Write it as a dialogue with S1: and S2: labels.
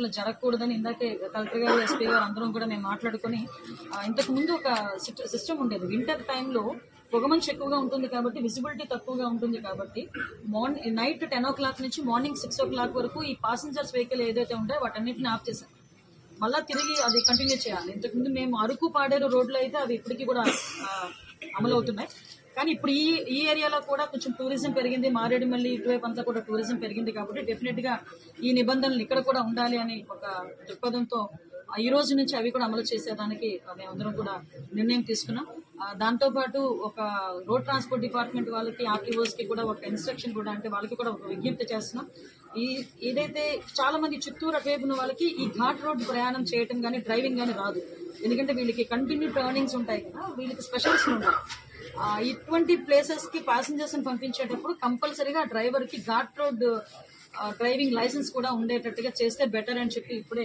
S1: ఇట్లా జరగకూడదని ఇందాకే కలెక్టర్ గారు ఎస్పీ గారు అందరం కూడా మేము మాట్లాడుకొని ఇంతకు ముందు ఒక సిస్టమ్ ఉండేది. వింటర్ టైంలో పొగమంచు ఎక్కువగా ఉంటుంది కాబట్టి విజిబిలిటీ తక్కువగా ఉంటుంది కాబట్టి morning night ten o'clock నుంచి మార్నింగ్ సిక్స్ ఓ క్లాక్ వరకు ఈ పాసెంజర్స్ వెహికల్ ఏదైతే ఉంటాయో వాటన్నిటిని ఆఫ్ చేశారు. మళ్ళీ తిరిగి అది కంటిన్యూ చేయాలి. ఇంతకుముందు మేము అరకు పాడేరు రోడ్లో అయితే అవి ఇప్పటికీ కూడా అమలవుతున్నాయి. అమలు అవుతున్నాయి కానీ ఇప్పుడు ఈ ఈ ఏరియాలో కూడా కొంచెం టూరిజం పెరిగింది. మారేడుమల్లి ఇటువైపు అంతా కూడా టూరిజం పెరిగింది కాబట్టి డెఫినెట్గా ఈ నిబంధనలు ఇక్కడ కూడా ఉండాలి అని ఒక దృక్పథంతో ఈ రోజు నుంచి అవి కూడా అమలు చేసేదానికి మేమందరం కూడా నిర్ణయం తీసుకున్నాం. దాంతోపాటు ఒక రోడ్ ట్రాన్స్పోర్ట్ డిపార్ట్మెంట్ వాళ్ళకి ఆర్టీఓస్కి కూడా ఒక ఇన్స్ట్రక్షన్ కూడా అంటే వాళ్ళకి కూడా ఒక విజ్ఞప్తి చేస్తున్నాం. ఈ ఏదైతే చాలా మంది చిత్తూరు అటువైపున వాళ్ళకి ఈ ఘాట్ రోడ్ ప్రయాణం చేయటం కానీ డ్రైవింగ్ కానీ రాదు. ఎందుకంటే వీళ్ళకి కంటిన్యూ టర్నింగ్స్ ఉంటాయి కదా వీళ్ళకి స్పెషల్స్ ఉంటాయి. ఇటువంటి ప్లేసెస్కి ప్యాసింజర్స్ పంపించేటప్పుడు కంపల్సరీగా డ్రైవర్కి ఘాట్ రోడ్ డ్రైవింగ్ లైసెన్స్ కూడా ఉండేటట్టుగా చేస్తే బెటర్ అని చెప్పి ఇప్పుడే